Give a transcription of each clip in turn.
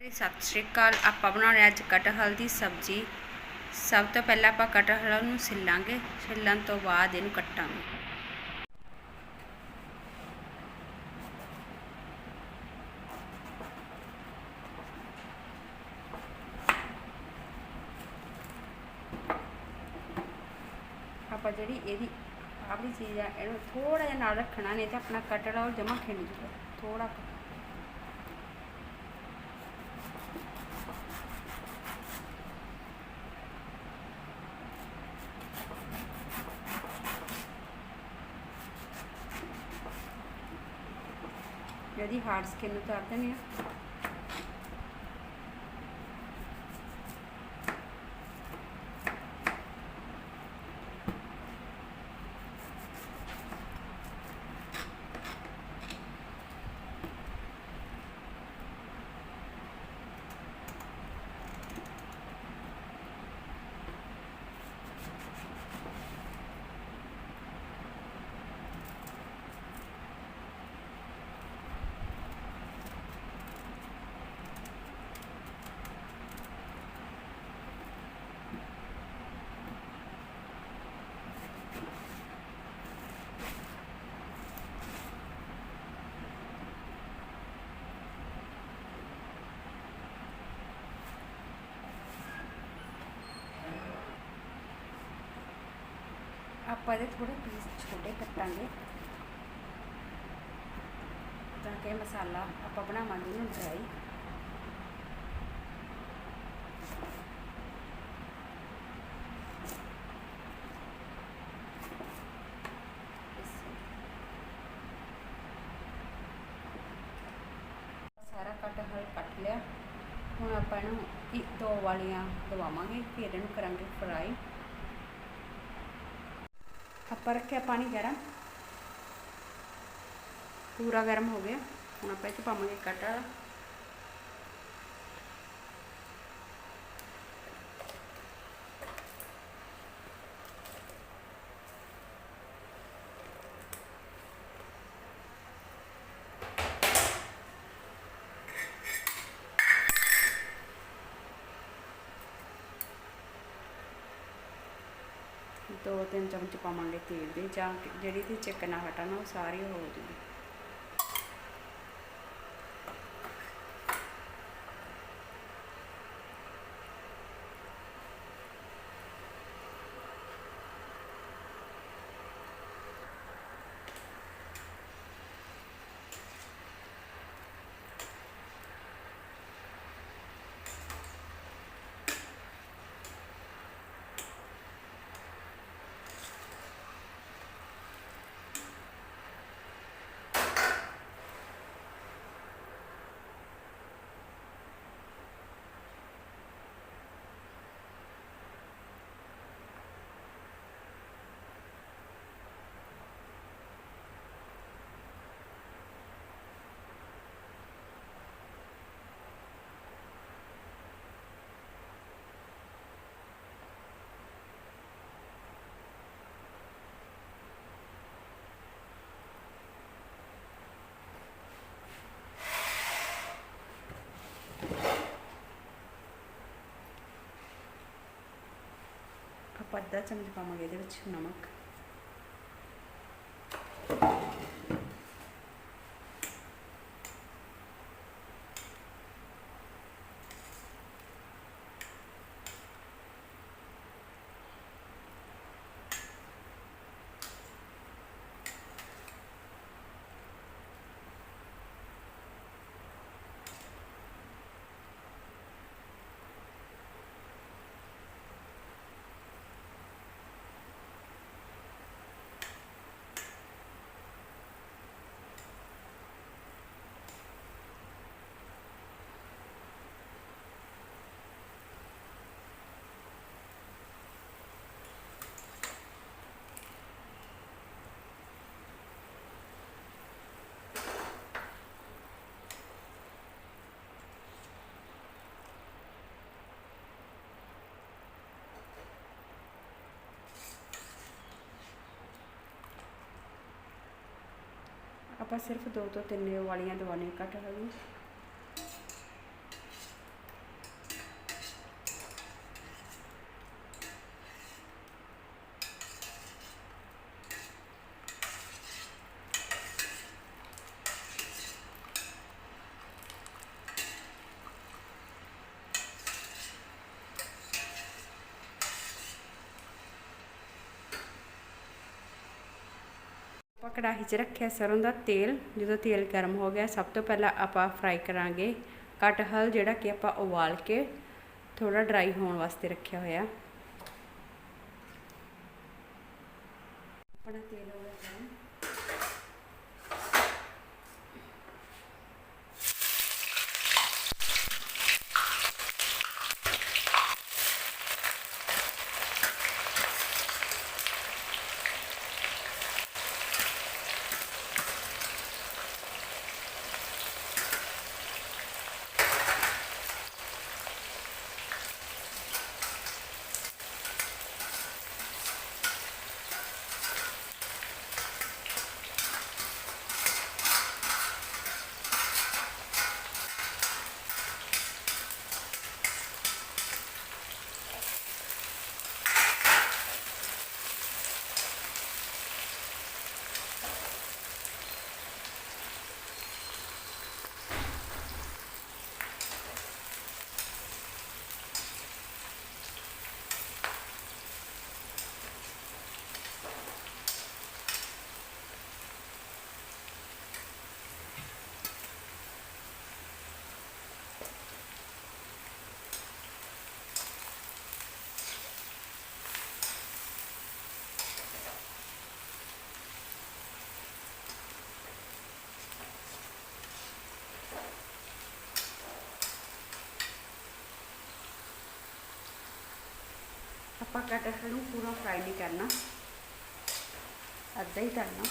ਸਤਿ ਸ਼੍ਰੀ ਅਕਾਲ। ਆਪਾਂ ਬਣਾਉਣੇ ਅੱਜ ਕਟਹਲ ਦੀ ਸਬਜ਼ੀ। ਸਭ ਤੋਂ ਪਹਿਲਾਂ ਆਪਾਂ ਕਟਹਲ ਨੂੰ ਛਿੱਲਾਂਗੇ ਛਿੱਲਣ ਤੋਂ ਬਾਅਦ ਇਹਨੂੰ ਕੱਟਾਂਗੇ। ਆਪਾਂ ਜਿਹੜੀ ਇਹਦੀ ਆਪਣੀ ਚੀਜ਼ ਆ, ਇਹਨੂੰ ਥੋੜਾ ਜਿਹਾ ਨਾਲ ਰੱਖਣਾ, ਨਹੀਂ ਤਾਂ ਆਪਣਾ ਕਟਹਲ ਜਮਾ ਖਿੰਡ ਜੂਗਾ। ਥੋੜਾ ਕੁ। ਹਾਰਡ ਸਕਿਨ ਉਤਾਰ ਦੇਣੀ ਆ ਆਪਾਂ ਇਹਦੇ ਥੋੜੇ ਪੀਸ ਛੋਟੇ ਕੱਟਾਂਗੇ। ਤਾਂ ਕਿ ਮਸਾਲਾ ਆਪਾਂ ਬਣਾਵਾਂਗੇ ਇਹਨੂੰ ਡਰਾਈ ਸਾਰਾ ਕੱਟ ਹਲ ਕੱਟ ਲਿਆ। ਹੁਣ ਆਪਾਂ ਇਹਨੂੰ ਦੋ ਵਾਲੀਆਂ ਦਵਾਵਾਂਗੇ, ਫਿਰ ਇਹਨੂੰ ਕਰਾਂਗੇ ਫਰਾਈ ਆਪਾਂ ਰੱਖਿਆ ਪਾਣੀ ਗਰਮ ਪੂਰਾ ਗਰਮ ਹੋ ਗਿਆ। ਹੁਣ ਆਪਾਂ ਇਹ 'ਚ ਪਾਵਾਂਗੇ ਕਟਹਲ। ਦੋ ਤਿੰਨ ਚਮਚ ਪਾਵਾਂਗੇ ਤੇਲ ਦੇ, ਜਾਂ ਕਿ ਜਿਹੜੀ ਤੇ ਚਿਕਨਾਹਟ ਆ ਨਾ, ਉਹ ਸਾਰੀ ਹੋ ਜੂਗੀ ਅੱਧਾ ਚਮਚ ਪਾਵਾਂਗੇ ਇਹਦੇ ਵਿੱਚ ਨਮਕ। ਆਪਾਂ ਸਿਰਫ ਦੋ ਤੋਂ ਤਿੰਨ ਵਾਲੀਆਂ ਦਵਾਨੇ ਘੱਟ ਲਵਾਂਗੇ ਆਪਾਂ ਕੜਾਹੀ 'ਚ ਰੱਖਿਆ ਸਰੋਂ ਦਾ ਤੇਲ, ਜਦੋਂ ਤੇਲ ਗਰਮ ਹੋ ਗਿਆ, ਸਭ ਤੋਂ ਪਹਿਲਾਂ ਆਪਾਂ ਫਰਾਈ ਕਰਾਂਗੇ ਕਟਹਲ ਜਿਹੜਾ ਕਿ ਆਪਾਂ ਉਬਾਲ ਕੇ ਥੋੜਾ ਡਰਾਈ ਹੋਣ ਵਾਸਤੇ ਰੱਖਿਆ ਹੋਇਆ। ਆਪਣਾ ਤੇਲ ਹੋ ਗਿਆ ਗਰਮ ਆਪਾਂ ਕਟਹਲ ਨੂੰ ਪੂਰਾ ਫਰਾਈ ਨਹੀਂ ਕਰਨਾ। ਅੱਧਾ ਹੀ ਕਰਨਾ।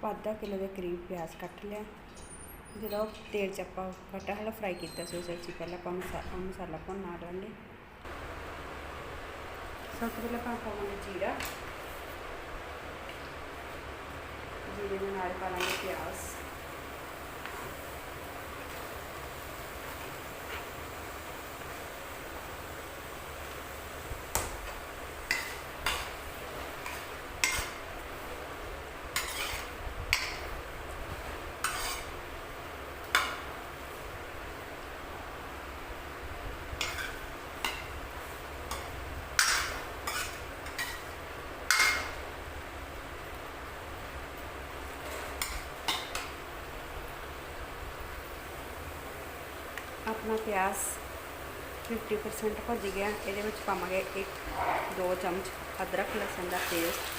ਆਪਾਂ ਅੱਧਾ ਕਿਲੋ ਦੇ ਕਰੀਬ ਪਿਆਜ਼ ਕੱਟ ਲਿਆ। ਜਦੋਂ ਤੇਲ 'ਚ ਆਪਾਂ ਕਟਹਲ ਫਰਾਈ ਕੀਤਾ ਸੀ ਉਸ ਵਿੱਚ ਪਹਿਲਾਂ ਆਪਾਂ ਮਸਾਲਾ ਮਸਾਲਾ ਭੁੰਨਾ ਲਾਂਗੇ ਸਭ ਤੋਂ ਪਹਿਲਾਂ ਆਪਾਂ ਪਾਵਾਂਗੇ ਜੀਰਾ। ਜੀਰੇ ਦੇ ਨਾਲ ਪਾਵਾਂਗੇ ਪਿਆਜ਼। ਆਪਣਾ ਪਿਆਜ਼ 50% ਭੁੱਜ ਗਿਆ। ਇਹਦੇ ਵਿੱਚ ਪਾਵਾਂਗੇ ਇੱਕ, ਦੋ ਚਮਚ ਅਦਰਕ, ਲਸਣ ਦਾ ਪੇਸਟ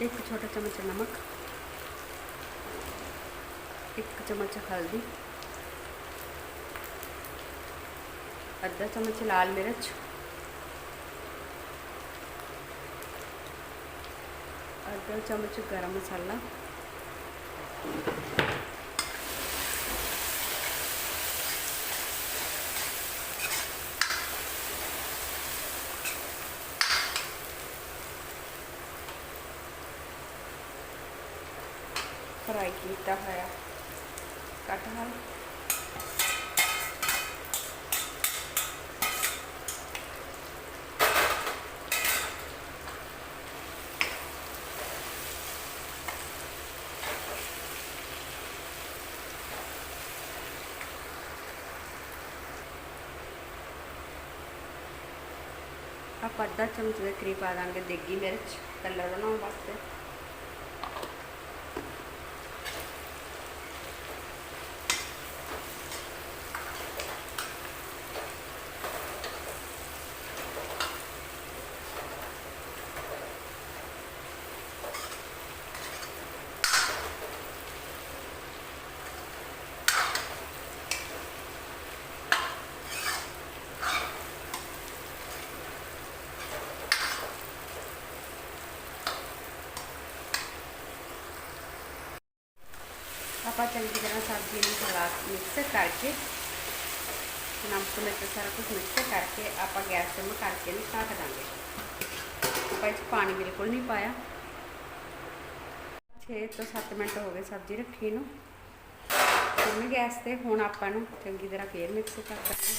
ਇੱਕ ਛੋਟਾ ਚਮਚ ਨਮਕ, ਇੱਕ ਚਮਚ ਹਲਦੀ। ਅੱਧਾ ਚਮਚ ਲਾਲ ਮਿਰਚ ਅੱਧਾ ਚਮਚ ਗਰਮ ਮਸਾਲਾ ਫਰਾਈ ਕੀਤਾ ਹੋਇਆ ਕਟਹਲ ਆਪਾਂ ਅੱਧਾ ਚਮਚ ਦੇ ਕਰੀਬ ਪਾ ਦਾਂਗੇ ਦੇਗੀ ਮਿਰਚ ਕਲਰ ਬਣਾਉਣ ਵਾਸਤੇ। ਆਪਾਂ ਚੰਗੀ ਤਰ੍ਹਾਂ ਸਬਜ਼ੀ ਨੂੰ ਹਿਲਾ ਮਿਕਸ ਕਰਕੇ, ਨਮਕ ਮਿਰਚ ਸਾਰਾ ਕੁਝ ਮਿਕਸ ਕਰਕੇ ਆਪਾਂ ਗੈਸ ਤੇ ਕਰਕੇ ਇਹਨੂੰ ਢੱਕ ਦਾਂਗੇ। ਆਪਾਂ ਇਸ ਪਾਣੀ ਬਿਲਕੁਲ ਨਹੀਂ ਪਾਇਆ। 6 ਤੋਂ 7 ਮਿੰਟ ਹੋ ਗਏ ਸਬਜ਼ੀ ਰੱਖੀ ਨੂੰ। ਸਿਮ ਗੈਸ ਤੇ ਹੁਣ ਆਪਾਂ ਨੂੰ ਚੰਗੀ ਤਰ੍ਹਾਂ ਫੇਰ ਮਿਕਸ ਕਰ ਦਾਂਗੇ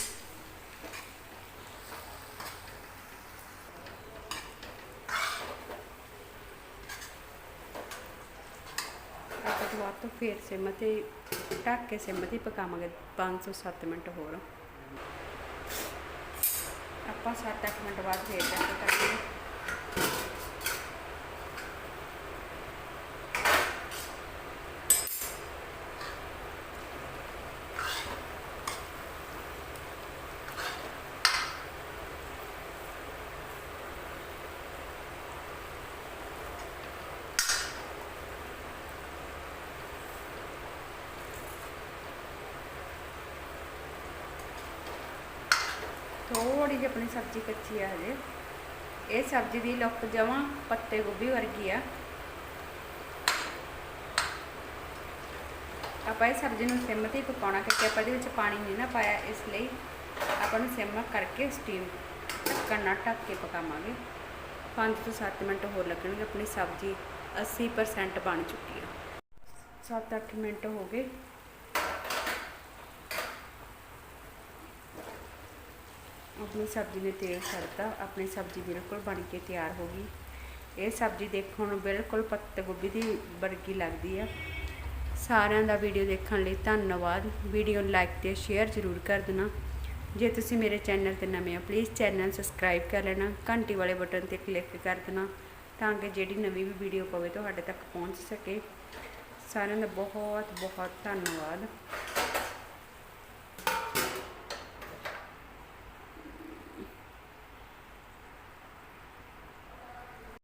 ਆਪਾਂ ਦੁਬਾਰਾ ਤੋਂ ਫਿਰ ਸਿਮ ਤੇ ਢੱਕ ਕੇ ਸਿਮ ਤੇ ਪਕਾਵਾਂਗੇ 5 ਤੋਂ 7 ਮਿੰਟ ਹੋਰ। ਆਪਾਂ 7-8 ਮਿੰਟ ਬਾਅਦ ਫੇਰ ਢੱਕ ਕੇ ਥੋੜੀ ਜਿਹੀ ਆਪਣੀ ਸਬਜ਼ੀ ਕੱਚੀ ਆ ਹਜੇ। ਇਹ ਸਬਜ਼ੀ ਦੀ ਲੁੱਕ ਜਮਾਂ ਪੱਤੇ ਗੋਭੀ ਵਰਗੀ ਆ। ਆਪਾਂ ਇਹ ਸਬਜ਼ੀ ਨੂੰ ਸਿਮ ਤੇ ਹੀ ਪਕਾਉਣਾ ਕਿਉਂਕਿ ਆਪਾਂ ਇਹਦੇ ਵਿੱਚ ਪਾਣੀ ਨਹੀਂ ਨਾ ਪਾਇਆ, ਇਸ ਲਈ ਆਪਾਂ ਨੂੰ ਸਿਮ ਕਰਕੇ ਸਟੀਮ ਢੱਕਣ ਢੱਕ ਕੇ ਪਕਾਵਾਂਗੇ। 5 ਤੋਂ 7 ਮਿੰਟ ਹੋਰ ਲੱਗਣਗੇ, ਆਪਣੀ ਸਬਜ਼ੀ 80% ਬਣ ਚੁੱਕੀ ਆ। 7-8 ਮਿੰਟ ਹੋ ਗਏ। ਆਪਣੀ ਸਬਜ਼ੀ ਨੇ ਤੇਲ ਛੱਡਤਾ ਆਪਣੀ ਸਬਜ਼ੀ ਬਿਲਕੁਲ ਬਣ ਕੇ ਤਿਆਰ ਹੋ ਗਈ। ਇਹ ਸਬਜ਼ੀ ਦੇਖਣ ਨੂੰ ਬਿਲਕੁਲ ਪੱਤ ਗੋਭੀ ਦੀ ਵਰਗੀ ਲੱਗਦੀ ਆ। ਸਾਰਿਆਂ ਦਾ ਵੀਡੀਓ ਦੇਖਣ ਲਈ ਧੰਨਵਾਦ। ਵੀਡੀਓ ਨੂੰ ਲਾਈਕ ਤੇ ਸ਼ੇਅਰ ਜ਼ਰੂਰ ਕਰ ਦੇਣਾ। ਜੇ ਤੁਸੀਂ ਮੇਰੇ ਚੈਨਲ ਤੇ ਨਵੇਂ ਹੋ ਪਲੀਜ਼ ਚੈਨਲ ਸਬਸਕ੍ਰਾਈਬ ਕਰ ਲੈਣਾ, ਘੰਟੀ ਵਾਲੇ ਬਟਨ ਤੇ ਕਲਿੱਕ ਕਰ ਦੇਣਾ, ਤਾਂ ਕਿ ਜਿਹੜੀ ਨਵੀਂ ਵੀ ਵੀਡੀਓ ਪਵੇ, ਤੁਹਾਡੇ ਤੱਕ ਪਹੁੰਚ ਸਕੇ। ਸਾਰਿਆਂ ਦਾ ਬਹੁਤ ਬਹੁਤ ਧੰਨਵਾਦ।